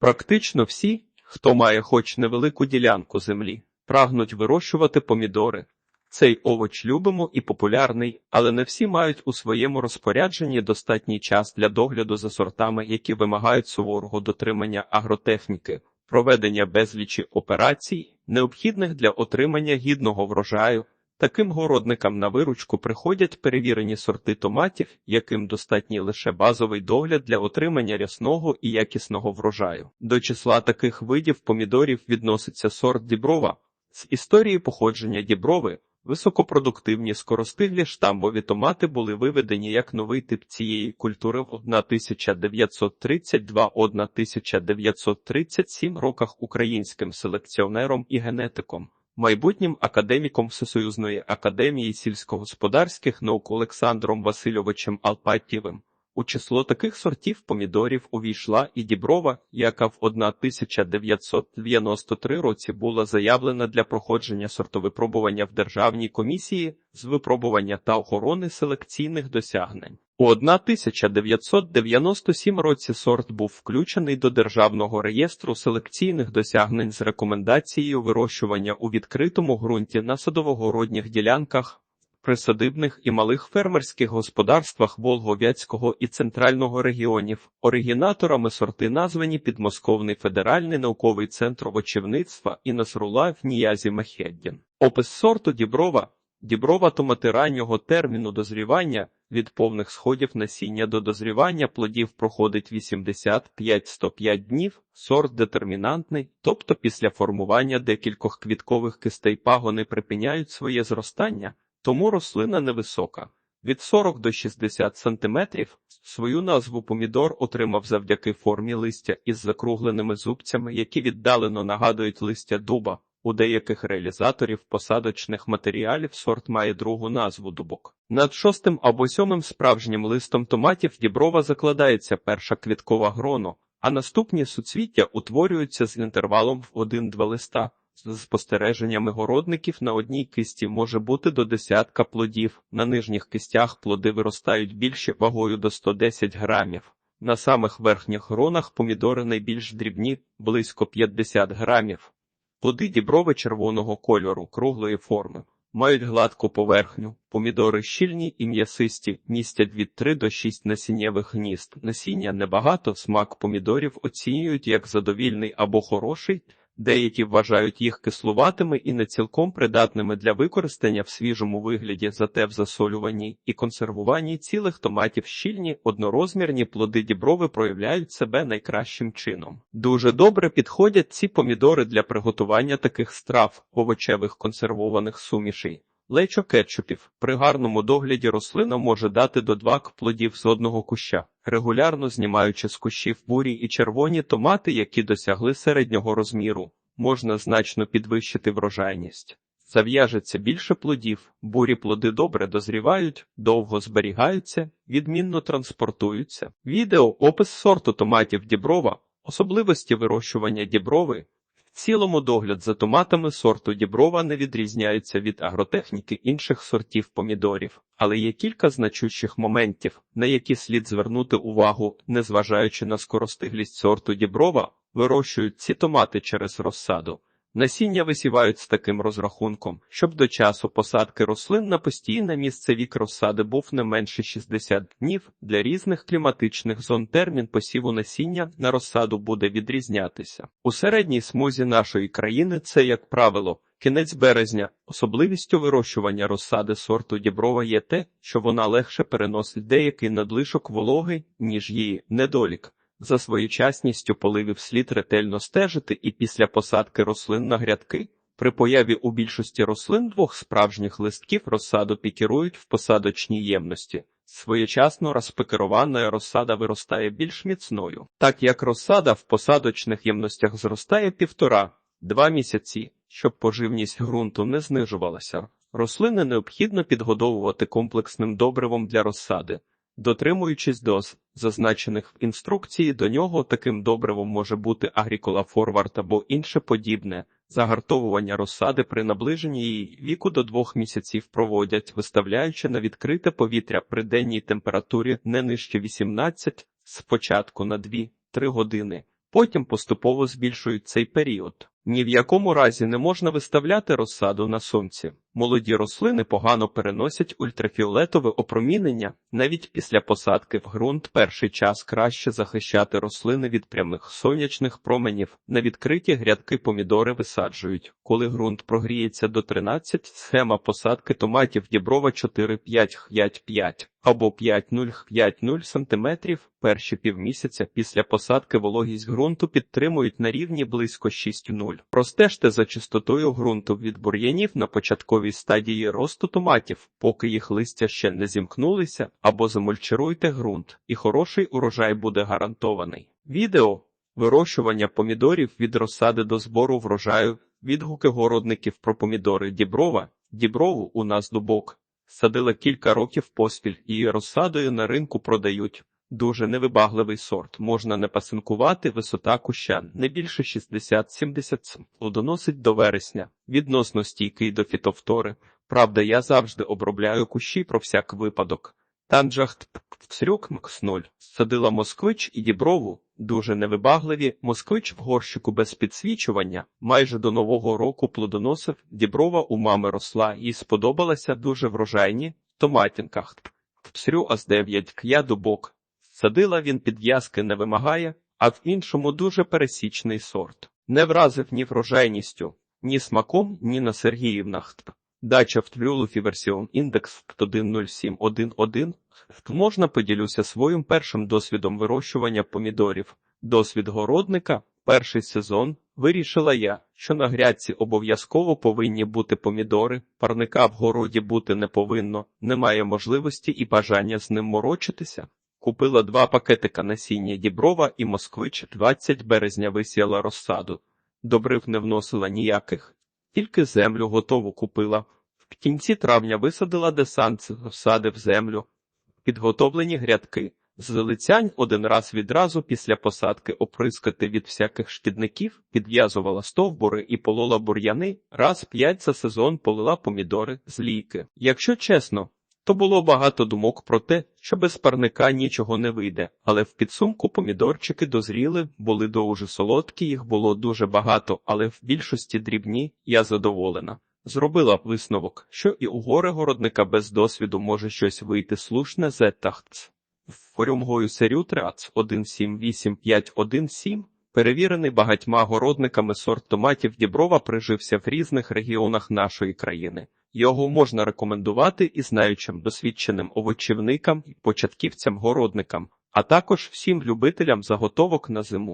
Практично всі, хто має хоч невелику ділянку землі, прагнуть вирощувати помідори. Цей овоч любимо і популярний, але не всі мають у своєму розпорядженні достатній час для догляду за сортами, які вимагають суворого дотримання агротехніки, проведення безлічі операцій, необхідних для отримання гідного врожаю. Таким городникам на виручку приходять перевірені сорти томатів, яким достатній лише базовий догляд для отримання рясного і якісного врожаю. До числа таких видів помідорів відноситься сорт діброва. З історії походження діброви високопродуктивні скоростиглі штамбові томати були виведені як новий тип цієї культури в 1932-1937 роках українським селекціонером і генетиком майбутнім академіком Всесоюзної академії сільськогосподарських наук Олександром Васильовичем Алпатєвим. У число таких сортів помідорів увійшла і діброва, яка в 1993 році була заявлена для проходження сортовипробування в Державній комісії з випробування та охорони селекційних досягнень. У 1997 році сорт був включений до Державного реєстру селекційних досягнень з рекомендацією вирощування у відкритому ґрунті на садовогородніх ділянках, присадибних і малих фермерських господарствах Волгов'ятського і центрального регіонів. Оригінаторами сорти названі Підмосковний федеральний науковий центр овочівництва і Насрула в Ніязі Мехеддін. Опис сорту Діброва Діброва томати раннього терміну дозрівання від повних сходів насіння до дозрівання плодів проходить 85-105 днів, сорт детермінантний, тобто після формування декількох квіткових кистей пагони припиняють своє зростання, тому рослина невисока. Від 40 до 60 сантиметрів свою назву помідор отримав завдяки формі листя із закругленими зубцями, які віддалено нагадують листя дуба. У деяких реалізаторів посадочних матеріалів сорт має другу назву дубок. Над шостим або сьомим справжнім листом томатів діброва закладається перша квіткова гроно, а наступні суцвіття утворюються з інтервалом в один-два листа. З спостереженнями городників на одній кисті може бути до десятка плодів, на нижніх кистях плоди виростають більше вагою до 110 грамів. На самих верхніх гронах помідори найбільш дрібні, близько 50 грамів. Плоди діброви червоного кольору, круглої форми, мають гладку поверхню, помідори щільні і м'ясисті, містять від 3 до 6 насіннєвих гнізд. Насіння небагато, смак помідорів оцінюють як задовільний або хороший, деякі вважають їх кислуватими і не цілком придатними для використання в свіжому вигляді, зате в засолюванні і консервуванні цілих томатів щільні, однорозмірні плоди діброви проявляють себе найкращим чином. Дуже добре підходять ці помідори для приготування таких страв, овочевих консервованих сумішей. Лечо кетчупів при гарному догляді рослина може дати до два плодів з одного куща, регулярно знімаючи з кущів бурі і червоні томати, які досягли середнього розміру, можна значно підвищити врожайність. Зав'яжеться більше плодів, бурі плоди добре дозрівають, довго зберігаються, відмінно транспортуються. Відео опис сорту томатів діброва, особливості вирощування діброви. Цілому догляд за томатами сорту діброва не відрізняється від агротехніки інших сортів помідорів, але є кілька значущих моментів, на які слід звернути увагу, незважаючи на скоростиглість сорту діброва, вирощують ці томати через розсаду. Насіння висівають з таким розрахунком, щоб до часу посадки рослин на постійне місце вік розсади був не менше 60 днів. Для різних кліматичних зон термін посіву насіння на розсаду буде відрізнятися. У середній смузі нашої країни це, як правило, кінець березня. Особливістю вирощування розсади сорту діброва є те, що вона легше переносить деякий надлишок вологи, ніж її недолік. За своєчасністю поливів слід ретельно стежити і після посадки рослин на грядки. При появі у більшості рослин двох справжніх листків розсаду пікірують в посадочній ємності. Своєчасно розпекерована розсада виростає більш міцною, так як розсада в посадочних ємностях зростає півтора-два місяці, щоб поживність ґрунту не знижувалася. Рослини необхідно підгодовувати комплексним добривом для розсади. Дотримуючись доз, зазначених в інструкції до нього, таким добривом може бути агрікола форвард або інше подібне. Загартовування розсади при наближенні її віку до двох місяців проводять, виставляючи на відкрите повітря при денній температурі не нижче 18, спочатку на 2-3 години. Потім поступово збільшують цей період. Ні в якому разі не можна виставляти розсаду на сонці. Молоді рослини погано переносять ультрафіолетове опромінення. Навіть після посадки в ґрунт перший час краще захищати рослини від прямих сонячних променів. На відкриті грядки помідори висаджують. Коли ґрунт прогріється до 13, схема посадки томатів діброва 4-5-5-5 або 5-0-5-0 см. Перші півмісяця після посадки вологість ґрунту підтримують на рівні близько 6-0. Простежте за чистотою ґрунту від бур'янів на початковій стадії росту томатів, поки їх листя ще не зімкнулися, або замульчируйте ґрунт, і хороший урожай буде гарантований. Відео Вирощування помідорів від розсади до збору врожаю. Відгуки городників про помідори Діброва. Діброву у нас дубок. Садила кілька років поспіль і розсадою на ринку продають. Дуже невибагливий сорт. Можна не пасинкувати, висота куща не більше 60-70 см. Плодоносить до вересня. Відносно стійкий до фітовтори. Правда, я завжди обробляю кущі про всяк випадок. Танджахт Црюк Мкс-0. Садила москвич і діброву. Дуже невибагливі. Москвич в горщику без підсвічування. Майже до нового року плодоносив. Діброва у мами росла і сподобалася дуже врожайні. Томатінках. Псрю Аз-9 к'я дубок. Садила він підв'язки не вимагає, а в іншому дуже пересічний сорт. Не вразив ні врожайністю, ні смаком, ні на Сергіївнах. Дача в Тврюлу Фіверсіон індекс 10711. Можна поділюся своїм першим досвідом вирощування помідорів. Досвід городника, перший сезон. Вирішила я, що на грядці обов'язково повинні бути помідори, парника в городі бути не повинно, немає можливості і бажання з ним морочитися. Купила два пакетика насіння Діброва і Москвич 20 березня висіяла розсаду. Добрив не вносила ніяких, тільки землю готову купила. В кінці травня висадила десант з розсади в землю. Підготовлені грядки. Залицянь один раз відразу після посадки оприскати від всяких шкідників, підв'язувала стовбури і полола бур'яни, раз п'ять за сезон полила помідори з лійки. Якщо чесно, то було багато думок про те, що без парника нічого не вийде, але в підсумку помідорчики дозріли, були дуже солодкі, їх було дуже багато, але в більшості дрібні, я задоволена. Зробила висновок, що і у горе городника без досвіду може щось вийти слушне зетахц. Форюмгою серю трац 178517 перевірений багатьма городниками сорт томатів Діброва прижився в різних регіонах нашої країни. Його можна рекомендувати і знаючим досвідченим овочівникам, початківцям городникам, а також всім любителям заготовок на зиму.